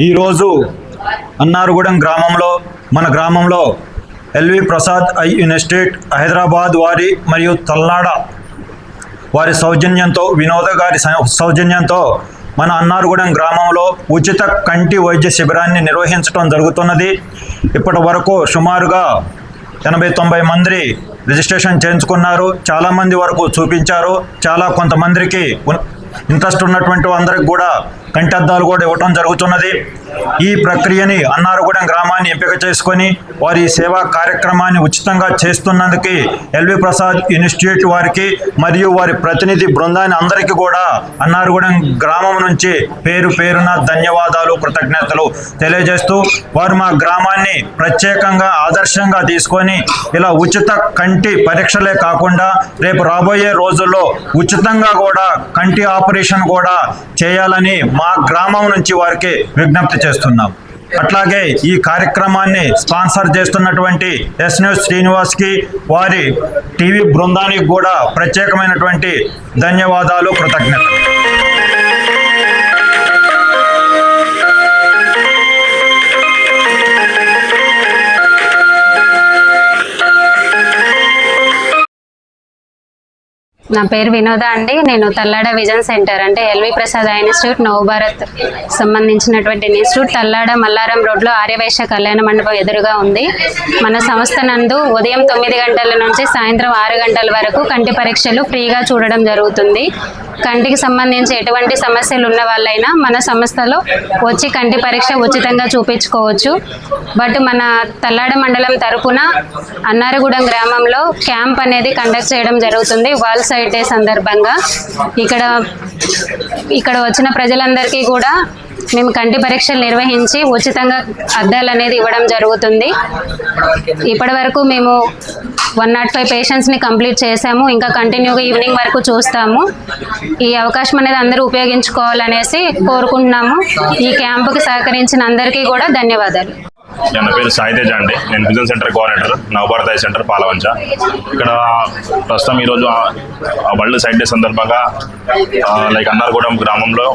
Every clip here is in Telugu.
ఈరోజు అన్నారగూడెం గ్రామంలో మన గ్రామంలో L V Prasad eye institute Hyderabad వారి మరియు తల్నాడ వారి సౌజన్యంతో వినోద గారి సౌ- సౌజన్యంతో మన అన్నారగూడెం గ్రామంలో ఉచిత కంటి వైద్య శిబిరాన్ని నిర్వహించడం జరుగుతున్నది. ఇప్పటి వరకు సుమారుగా ఎనభై తొంభై మంది రిజిస్ట్రేషన్ చేయించుకున్నారు. చాలామంది వరకు చూపించారు. చాలా కొంతమందికి ఇంట్రెస్ట్ ఉన్నటువంటి అందరికి కూడా కంటద్దాలు కూడా ఇవ్వటం జరుగుతున్నది. ఈ ప్రక్రియని అన్నారగూడెం గ్రామాన్ని ఎంపిక చేసుకొని వారి సేవా కార్యక్రమాన్ని ఉచితంగా చేస్తున్నందుకు ఎల్వి ప్రసాద్ ఇన్స్టిట్యూట్ వారికి మరియు వారి ప్రతినిధి బృందాన్ని అందరికీ కూడా అన్నారగూడెం గ్రామం నుంచి పేరు పేరున ధన్యవాదాలు కృతజ్ఞతలు తెలియజేస్తూ వారు మా గ్రామాన్ని ప్రత్యేకంగా ఆదర్శంగా తీసుకొని ఇలా ఉచిత కంటి పరీక్షలే కాకుండా రేపు రాబోయే రోజుల్లో ఉచితంగా కూడా కంటి ఆపరేషన్ కూడా చేయాలని మా గ్రామం నుంచి వారికి విజ్ఞప్తి చేస్తున్నాం. అట్లాగే ఈ కార్యక్రమాన్ని స్పాన్సర్ చేస్తున్నటువంటి ఎస్ న్యూస్ శ్రీనివాస్కి వారి టీవీ బృందానికి కూడా ప్రత్యేకమైనటువంటి ధన్యవాదాలు కృతజ్ఞతలు. నా పేరు వినోద అండి. నేను తల్లాడ విజన్ సెంటర్ అంటే L V Prasad eye institute Navabharat సంబంధించినటువంటి ఇన్స్టిట్యూట్ తల్లాడ మల్లారం రోడ్లో ఆర్యవైశ్య కళ్యాణ మండపం ఎదురుగా ఉంది. మన సంస్థ నందు ఉదయం తొమ్మిది గంటల నుంచి సాయంత్రం ఆరు గంటల వరకు కంటి పరీక్షలు ఫ్రీగా చూడడం జరుగుతుంది. కంటికి సంబంధించి ఎటువంటి సమస్యలు ఉన్న వాళ్ళైనా మన సంస్థలో వచ్చి కంటి పరీక్ష ఉచితంగా చూపించుకోవచ్చు. బట్ మన తల్లాడ మండలం తరపున అన్నారగూడెం గ్రామంలో క్యాంప్ అనేది కండక్ట్ చేయడం జరుగుతుంది. వాల్ సైడ్ డే సందర్భంగా ఇక్కడ ఇక్కడ వచ్చిన ప్రజలందరికీ కూడా మేము కంటి పరీక్షలు నిర్వహించి ఉచితంగా అద్దాలు అనేది ఇవ్వడం జరుగుతుంది. ఇప్పటి వరకు మేము వన్ నాట్ ఫైవ్ పేషెంట్స్ని కంప్లీట్ చేసాము ఇంకా కంటిన్యూగా ఈవినింగ్ వరకు చూస్తాము. ఈ అవకాశం అనేది అందరూ ఉపయోగించుకోవాలనేసి కోరుకుంటున్నాము. ఈ క్యాంపుకి సహకరించిన అందరికీ కూడా ధన్యవాదాలు. నా పేరు సాయితేజ అండి. నేను business centre coordinator Navabharata centre Palvancha. ఇక్కడ ప్రస్తుతం ఈరోజు వరల్డ్ సైడ్ డే సందర్భంగా లైక్ అన్నారగూడెం గ్రామంలో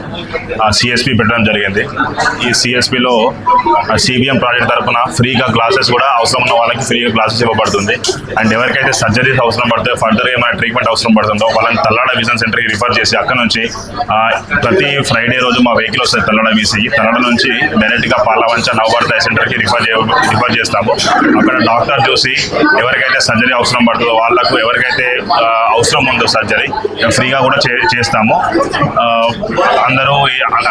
సిఎస్పి పెట్టడం జరిగింది. ఈ సిఎస్పిలో సిబిఎం ప్రాజెక్ట్ తరఫున ఫ్రీగా క్లాసెస్ కూడా అవసరం ఉన్న వాళ్ళకి ఫ్రీగా క్లాసెస్ ఇవ్వబడుతుంది. అండ్ ఎవరికైతే సర్జరీస్ అవసరం పడితే ఫర్దర్గా ఏమైనా ట్రీట్మెంట్ అవసరం పడుతుందో వాళ్ళని తల్లాడ విజన్ సెంటర్కి రిఫర్ చేసి అక్కడ నుంచి ప్రతి ఫ్రైడే రోజు మా వెహికల్ వస్తుంది తల్లడ వీసీ. తల్లడ నుంచి డైరెక్ట్గా పాలవంచ నవభారత సెంటర్కి రిఫర్ రిఫర్ చేస్తాము. అక్కడ డాక్టర్ చూసి ఎవరికైతే సర్జరీ అవసరం పడుతుందో వాళ్ళకు ఎవరికైతే అవసరం ఉందో సర్జరీ ఫ్రీగా కూడా చే చేస్తాము. అందరూ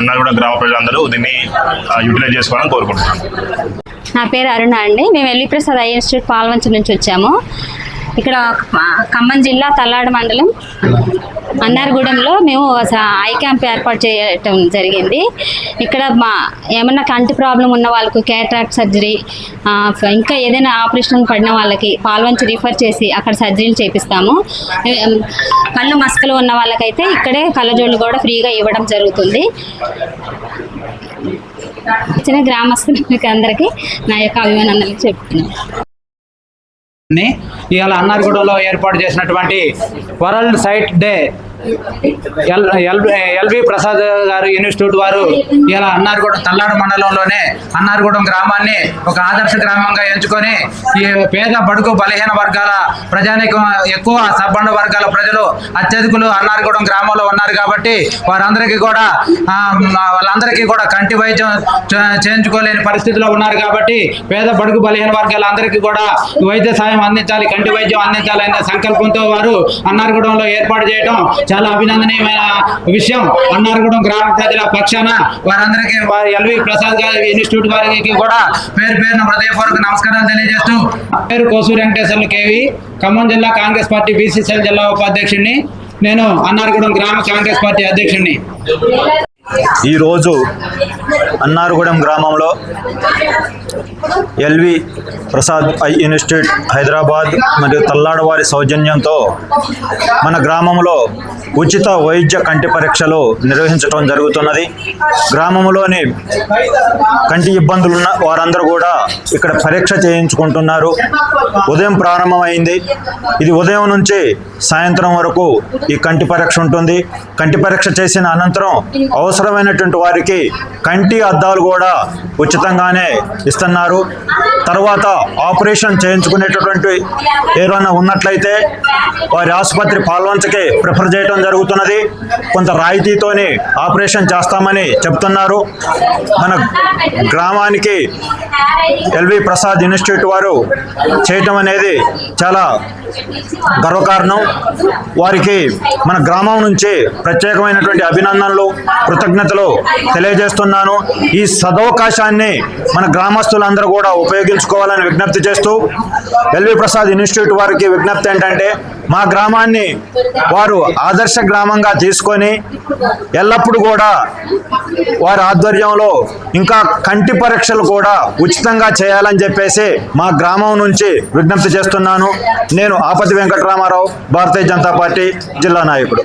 అన్నారు కూడా గ్రామ ప్రజలందరూ దీన్ని యూటిలైజ్ చేసుకోవాలని కోరుకుంటున్నాను నా పేరు అరుణ అండి. మేము ఎల్లి ప్రసాద్ ఐ ఇన్స్టిట్యూట్ పాల్వంచ నుంచి వచ్చాము. ఇక్కడ ఖమ్మం జిల్లా తల్లాడ మండలం అన్నారగూడెంలో మేము స- ఐ క్యాంప్ ఏర్పాటు చేయటం జరిగింది. ఇక్కడ మా ఏమన్నా కంటి ప్రాబ్లం ఉన్న వాళ్ళకు క్యాట్రాక్ట్ సర్జరీ ఇంకా ఏదైనా ఆపరేషన్ పడిన వాళ్ళకి పాల్వంచి రిఫర్ చేసి అక్కడ సర్జరీలు చేపిస్తాము. కళ్ళు మస్కలు ఉన్న వాళ్ళకైతే ఇక్కడే కళ్ళజోళ్ళు కూడా ఫ్రీగా ఇవ్వడం జరుగుతుంది. చిన్న గ్రామస్తులకి అందరికీ నా యొక్క అభిమానాలు చెప్తున్నాను. ఇవాళ అన్నార్గూడలో ఏర్పాటు చేసినటువంటి world sight day. L V Prasad garu institute వారు ఇలా అన్నారగూడెం తల్లాడు మండలంలోనే అన్నారగూడెం గ్రామాన్ని ఒక ఆదర్శ గ్రామంగా ఎంచుకొని ఈ పేద బడుగు బలహీన వర్గాల ప్రజానికి ఎక్కువ సబ్బండ వర్గాల ప్రజలు అత్యధికులు అన్నారగూడెం గ్రామంలో ఉన్నారు కాబట్టి వారందరికీ కూడా వాళ్ళందరికీ కూడా కంటి వైద్యం చే- చేయించుకోలేని పరిస్థితిలో ఉన్నారు కాబట్టి పేద బడుగు బలహీన వర్గాలందరికీ కూడా వైద్య సాయం అందించాలి కంటి వైద్యం అందించాలనే సంకల్పంతో వారు అన్నారగూడెంలో ఏర్పాటు చేయడం చాలా అభినందనీయమైన విషయం. అన్నారగూడెం గ్రామ ప్రజల పక్షాన వారందరికీ వారి ఎల్వి ప్రసాద్ గారి ఇన్స్టిట్యూట్ వారికి కూడా పేరు పేరున హృదయపూర్వక నమస్కారాలు తెలియజేస్తూ పేరు కోసూరి వెంకటేశ్వర్లు కేవి. ఖమ్మం జిల్లా కాంగ్రెస్ పార్టీ బీసీసీఎల్ జిల్లా ఉపాధ్యక్షుడిని. నేను అన్నారగూడెం గ్రామ కాంగ్రెస్ పార్టీ అధ్యక్షుడిని. ఈరోజు అన్నారగూడెం గ్రామంలో L V Prasad eye institute Hyderabad మరియు తల్లాడ వారి సౌజన్యంతో మన గ్రామంలో ఉచిత వైద్య కంటి పరీక్షలు నిర్వహించడం జరుగుతున్నది. గ్రామంలోని కంటి ఇబ్బందులు ఉన్న వారందరూ కూడా ఇక్కడ పరీక్ష చేయించుకుంటున్నారు. ఉదయం ప్రారంభమైంది. ఇది ఉదయం నుంచి సాయంత్రం వరకు ఈ కంటి పరీక్ష ఉంటుంది. కంటి పరీక్ష చేసిన అనంతరం అవసరమైనటువంటి వారికి కంటి అద్దాలు కూడా ఉచితంగానే ఇస్తున్నారు. తర్వాత ఆపరేషన్ చేయించుకునేటటువంటి ఏమైనా ఉన్నట్లయితే వారి ఆసుపత్రి పాల్వంచకి ప్రిఫర్ చేయడం జరుగుతున్నది. కొంత రాయితీతోని ఆపరేషన్ చేస్తామని చెప్తున్నారు. మన గ్రామానికి ఎల్వి ప్రసాద్ ఇన్స్టిట్యూట్ వారు చేయటం అనేది చాలా గర్వకారణం. వారికి మన గ్రామం నుంచి ప్రత్యేకమైనటువంటి అభినందనలు కృతజ్ఞతలు తెలియజేస్తున్నాను. ఈ సదవకాశాన్ని మన గ్రామస్తులందరూ కూడా ఉపయోగించుకోవాలని విజ్ఞప్తి చేస్తూ ఎల్వి ప్రసాద్ ఇన్స్టిట్యూట్ వారికి విజ్ఞప్తి ఏంటంటే మా గ్రామాన్ని వారు ఆదర్శ గ్రామంగా తీసుకొని ఎల్లప్పుడూ కూడా వారి ఆధ్వర్యంలో ఇంకా కంటి పరీక్షలు కూడా ఉచితంగా చేయాలని చెప్పేసి మా గ్రామం నుంచి విజ్ఞప్తి చేస్తున్నాను. నేను ఆపతి వెంకటరామారావు భారతీయ జనతా పార్టీ జిల్లా నాయకుడు.